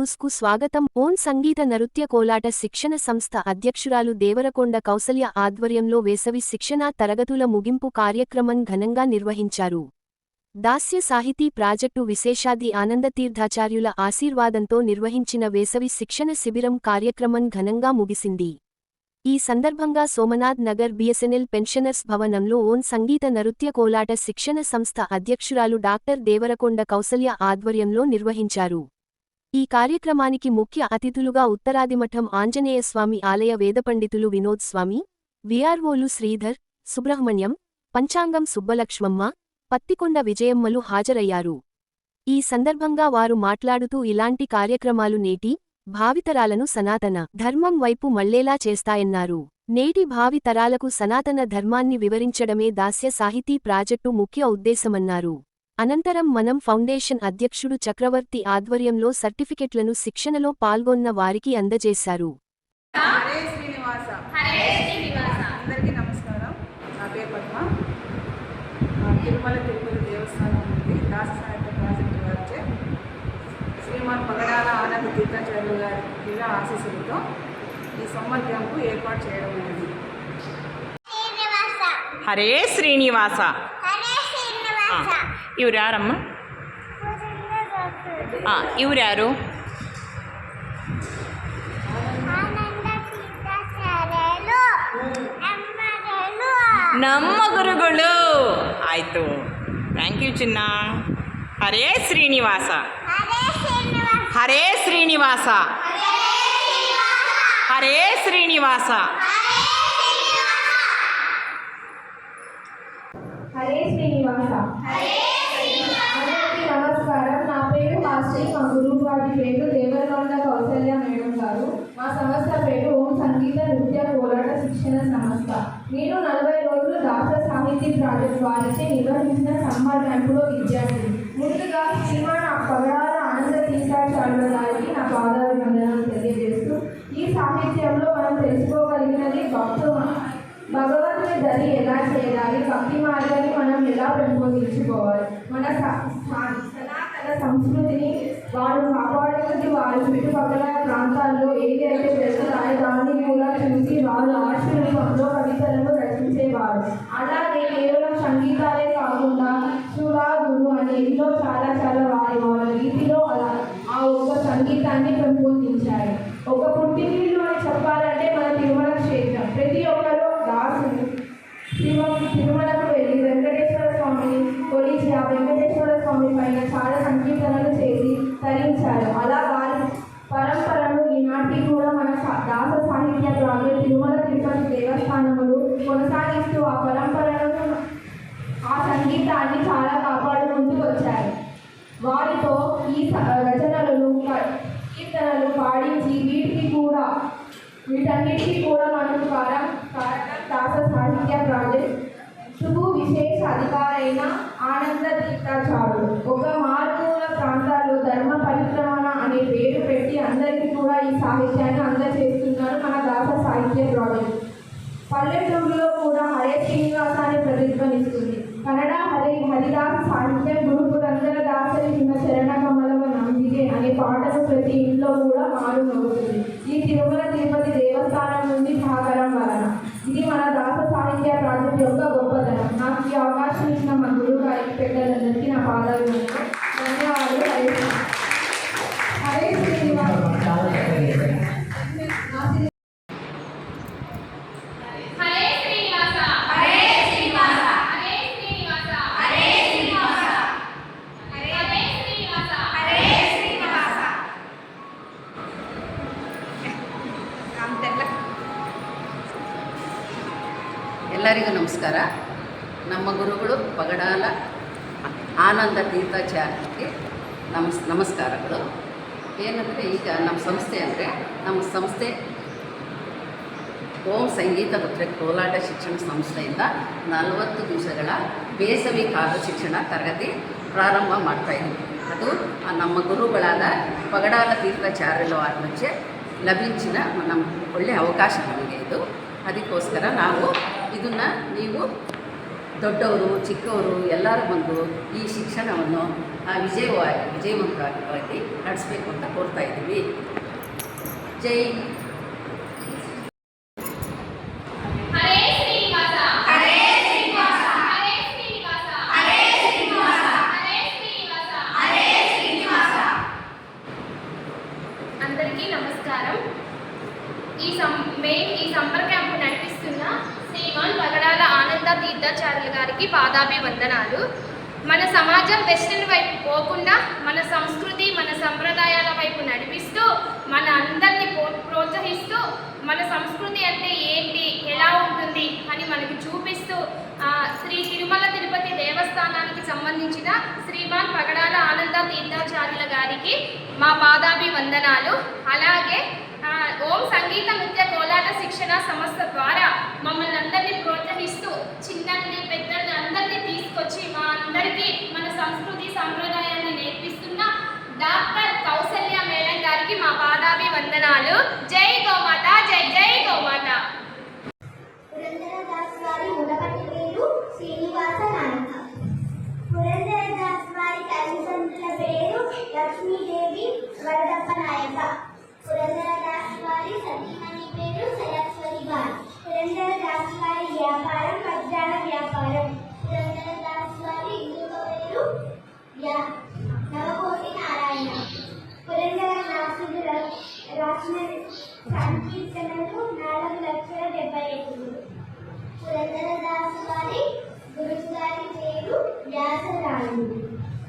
న్యూస్కు స్వాగతం. ఓన్ సంగీత నృత్య కోలాట శిక్షణ సంస్థ అధ్యక్షురాలు దేవరకొండ కౌసల్య ఆధ్వర్యంలో వేసవి శిక్షణా తరగతుల ముగింపు కార్యక్రమం ఘనంగా నిర్వహించారు. దాస్య సాహితీ ప్రాజెక్టు విశేషాది ఆనందతీర్థాచార్యుల ఆశీర్వాదంతో నిర్వహించిన వేసవి శిక్షణ శిబిరం కార్యక్రమం ఘనంగా ముగిసింది. ఈ సందర్భంగా సోమనాథ్ నగర్ బిఎస్ఎన్ఎల్ పెన్షనర్స్ భవనంలో ఓన్ సంగీత నృత్య కోలాట శిక్షణ సంస్థ అధ్యక్షురాలు డాక్టర్ దేవరకొండ కౌసల్య ఆధ్వర్యంలో నిర్వహించారు. ఈ కార్యక్రమానికి ముఖ్య అతిథులుగా ఉత్తరాదిమఠం ఆంజనేయస్వామి ఆలయ వేదపండితులు వినోద్ స్వామి విఆర్ఓలు శ్రీధర్ సుబ్రహ్మణ్యం పంచాంగం సుబ్బలక్ష్మమ్మ పత్తికొండ విజయమ్మలు హాజరయ్యారు. ఈ సందర్భంగా వారు మాట్లాడుతూ ఇలాంటి కార్యక్రమాలు నేటి భావితరాలను సనాతన ధర్మం వైపు మళ్ళేలా చేస్తాయన్నారు. నేటి భావితరాలకు సనాతన ధర్మాన్ని వివరించడమే దాస్య సాహితీ ప్రాజెక్టు ముఖ్య ఉద్దేశమన్నారు. అనంతరం మనం ఫౌండేషన్ అధ్యక్షుడు చక్రవర్తి ఆధ్వర్యంలో సర్టిఫికెట్లను శిక్షణలో పాల్గొన్న వారికి అందజేశారు. హరే శ్రీనివాస. హరే శ్రీనివాస. అందరికీ నమస్కారం. నా పేరు పద్మ. ఆ, తిరుమల తిరుపతి దేవస్థానం నుండి దాస సాహిత్య ప్రాజెక్టు వారిచే శ్రీమాన్ పగడాల ఆనంద తీర్థాచార్యులు గారి దివ్య ఆశీస్సులతో ఈ సమ్మర్ క్యాంపు ఏర్పాటు చేయడం అనేది శ్రీనివాస. హరే శ్రీనివాస. హరే శ్రీనివాస. ಇವ್ರು ಯಾರಮ್ಮ ಹಾಂ ಇವ್ರು ಯಾರು ನಮ್ಮ ಗುರುಗಳು ಆಯಿತು ಥ್ಯಾಂಕ್ ಯು ಚಿನ್ನ ಹರೇ ಶ್ರೀನಿವಾಸ ಹರೇ ಶ್ರೀನಿವಾಸ ಹರೇ ಶ್ರೀನಿವಾಸ ಹರೇ ಶ್ರೀನಿವಾಸ హాస్టి పేరు దేవరకొండ కౌశల్య మేడం గారు. మా సంస్థ పేరు ఓం సంగీత నృత్య పోరాట శిక్షణ సంస్థ. నేను నలభై రోజులు దాస సాహితీ ప్రాజెక్ట్ వారిచే నిర్వహించిన సమ్మర్ క్యాంపులో విద్యార్థి ముందుగా శ్రీమాన్ పగడాల ఆనంద తీసా గారికి నా పాదాభివందనాలు తెలియజేస్తూ ఈ సాహిత్యంలో మనం తెలుసుకోగలిగినది భక్తు భగవంతుని దరి ఎలా చేయాలి? భక్తి మార్గాన్ని మనం ఎలా పెంపొందించుకోవాలి? మన సనాతన సంస్కృతిని వారు కాపాడేది వారి చుట్టుపక్కల ప్రాంతాల్లో ఏది అయితే జరుగుతాయో దాన్ని కూడా చూసి వారు ఆశ్రమంలో కవితలను రచించేవారు. అలాగే కేవలం సంగీతాలే కాకుండా సురాదులు అని ఎన్నో చాలా చాలా వారి వాళ్ళ రీతిలో అలా ఆ ఒక్క సంగీతాన్ని పెంపొందించారు. ఒక పుట్టినిల్లు అని చెప్పాలి మన తిరుమల క్షేత్రం ప్రతి ఒక్కరూ దాసులు తిరుమల తిరుమలకు వెళ్ళి వెంకటేశ్వర స్వామిని కొలిచి ఆ వెంకటేశ్వర స్వామి పైన చాలా సంకీర్తనలు చేసి తరించారు అలా వారి పరంపరను ఈనాటికి కూడా మన దాస సాహిత్య ప్రాజెక్ట్ తిరుమల తిరుపతి దేవస్థానములు కొనసాగిస్తూ ఆ పరంపరలను ఆ సంగీతాన్ని చాలా కాపాడుకుంటూ వచ్చారు. వారితో ఈ రచనలను కీర్తనలు పాడించి వీటికి కూడా వీటన్నిటికీ కూడా మనకు కారం కారణం దాస సాహిత్య ప్రాజెక్ట్. శుభు విశేష అధికారైన ఆనంద తీర్థాచారులు ఒక మారుమూల ప్రాంతాల్లో ధర్మ పరిక్రమణ అనే పేరు పెట్టి అందరికీ కూడా ఈ సాహిత్యాన్ని అందజేస్తున్నారు మన దాస సాహిత్య ప్రాజెక్ట్. పల్లెటూరులో కూడా హరే శ్రీనివాసాన్ని ప్రతిధ్వనిస్తుంది. కన్నడ హరి హరిదాస సాహిత్య గురు పురందర దాసరి హిమ చరణ కమలవ నందిగే అనే పాటలు ప్రతి ఇంట్లో కూడా మారు నవ్వుతుంది. ఈ తిరుమల తిరుపతి దేవస్థానం నుండి సహకారం వలన. ఇది మన దాస సాహిత్య ప్రాజెక్ట్ యొక్క గొప్ప ಎಲ್ಲರಿಗೂ ನಮಸ್ಕಾರ. ನಮ್ಮ ಗುರುಗಳು ಪಗಡಾಲ, ಆನಂದ ತೀರ್ಥಾಚಾರ್ಯಕ್ಕೆ ನಮಸ್ ನಮಸ್ಕಾರಗಳು. ಏನಂದರೆ ಈಗ ನಮ್ಮ ಸಂಸ್ಥೆ ಅಂದರೆ ನಮ್ಮ ಸಂಸ್ಥೆ ಓಂ ಸಂಗೀತ ಮತ್ತು ಕೋಲಾಟ ಶಿಕ್ಷಣ ಸಂಸ್ಥೆಯಿಂದ ನಲವತ್ತು ದಿವಸಗಳ ಬೇಸವಿ ಕಾಲ ಶಿಕ್ಷಣ ತರಗತಿ ಪ್ರಾರಂಭ ಮಾಡ್ತಾಯಿದ್ವಿ ಅದು ನಮ್ಮ ಗುರುಗಳಾದ ಪಗಡಾಲ ತೀರ್ಥಾಚಾರ್ಯರು ಆತ್ಮಕ್ಕೆ ಲಭಿಂಚಿನ ನಮ್ಮ ಒಳ್ಳೆಯ ಅವಕಾಶ ನಮಗೆ ಇದು. ಅದಕ್ಕೋಸ್ಕರ ನಾವು ಇದನ್ನು ನೀವು ದೊಡ್ಡವರು, ಚಿಕ್ಕವರು, ಎಲ್ಲರೂ ಬಂದು ಈ ಶಿಕ್ಷಣವನ್ನು ವಿಜಯವಾಗಿ ವಿಜಯವಂತವಾಗಿ ನಡೆಸಬೇಕು ಅಂತ ಕೋರ್ತಾ ಇದ್ದೀವಿ. ಜೈ పగడాల తీర్థాచార్యులు గారికి పాదాభివందనాలు. మన సమాజం వెస్టర్న్ వైపు పోకుండా మన సంస్కృతి మన సంప్రదాయాల వైపు నడిపిస్తూ మన అందరినీ ప్రోత్సహిస్తూ మన సంస్కృతి అంటే ఏంటి ఎలా ఉంటుంది అని మనకి చూపిస్తూ శ్రీ తిరుమల తిరుపతి దేవస్థానానికి సంబంధించిన శ్రీమాన్ పగడాల ఆనంద తీర్థాచార్యుల గారికి మా పాదాభివందనాలు. అలాగే ఓం సంగీత నృత్య కోలాట శిక్షణ సంస్థ ద్వారా మమ్మల్ని అందరినీ ప్రోత్సహిస్తూ చిన్నల్ని పెద్దల్ని అందరినీ తీసుకొచ్చి మా అందరికీ మన సంస్కృతి సాంప్రదాయాన్ని నేర్పిస్తున్న డాక్టర్ కౌసల్య మేడం గారికి మా పాదాభివందనాలు జై గోమాత జై జై గోమాత. పురంధరదాస్ వారి మునపటి పేరు శ్రీనివాస నాయక. పురంధరదాస్ వారి తల్లిదండ్రుల పేరు లక్ష్మీదేవి వరదప్ప నాయక. and